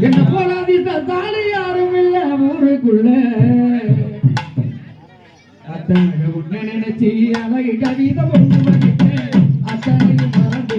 என்ன போலாதி சத்தானு யாரும் இல்ல ஊருக்குள்ள. அத்தனை உன்ன நினைச்சி அவை கவிதை ஒன்று அத்தனை மறந்து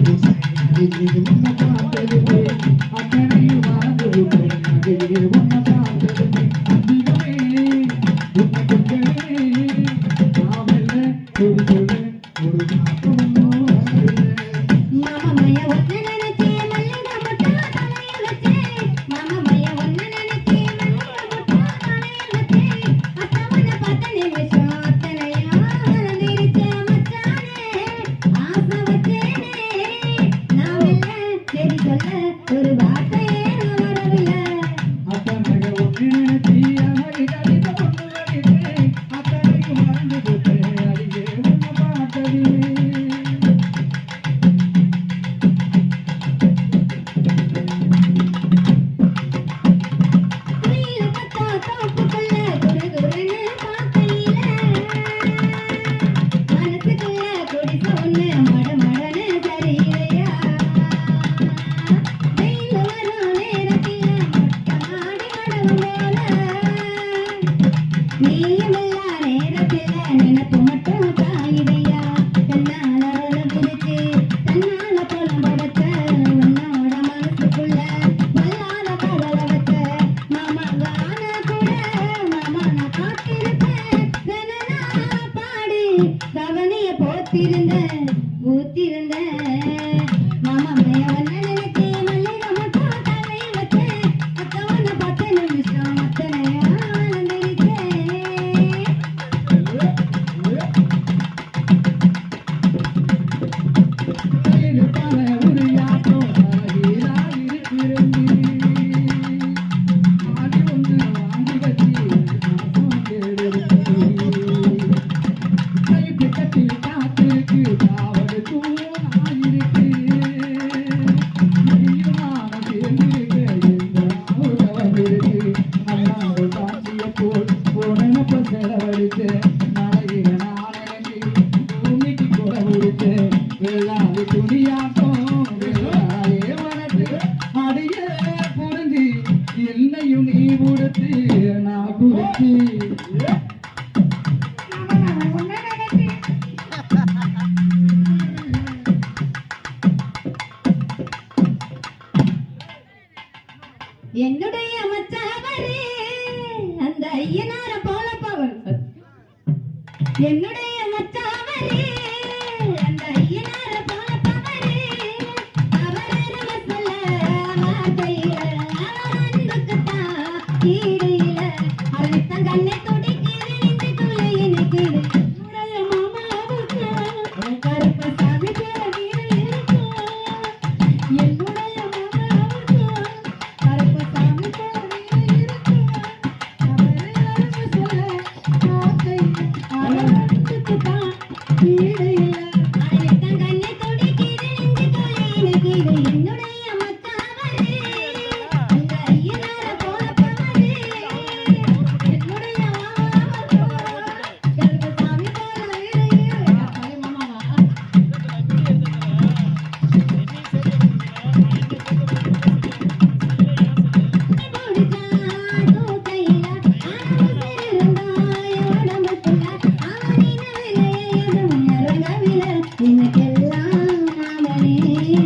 என்னுடைய மச்சாவரே அந்த ஐயனார போல பவன். என்னுடைய இருக்கிறேன்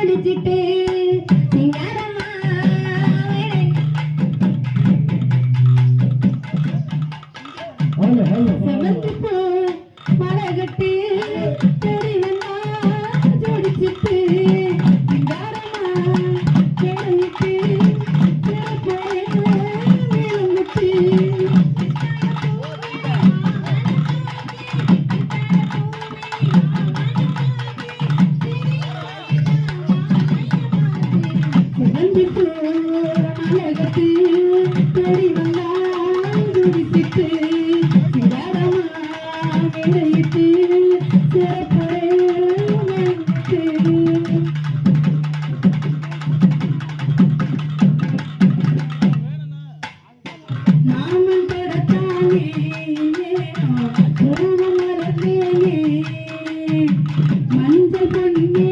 அடிச்சிட்டு உலகத்து தேடி வந்தான் துடித்திட்டு மஞ்சள் பொண்ணே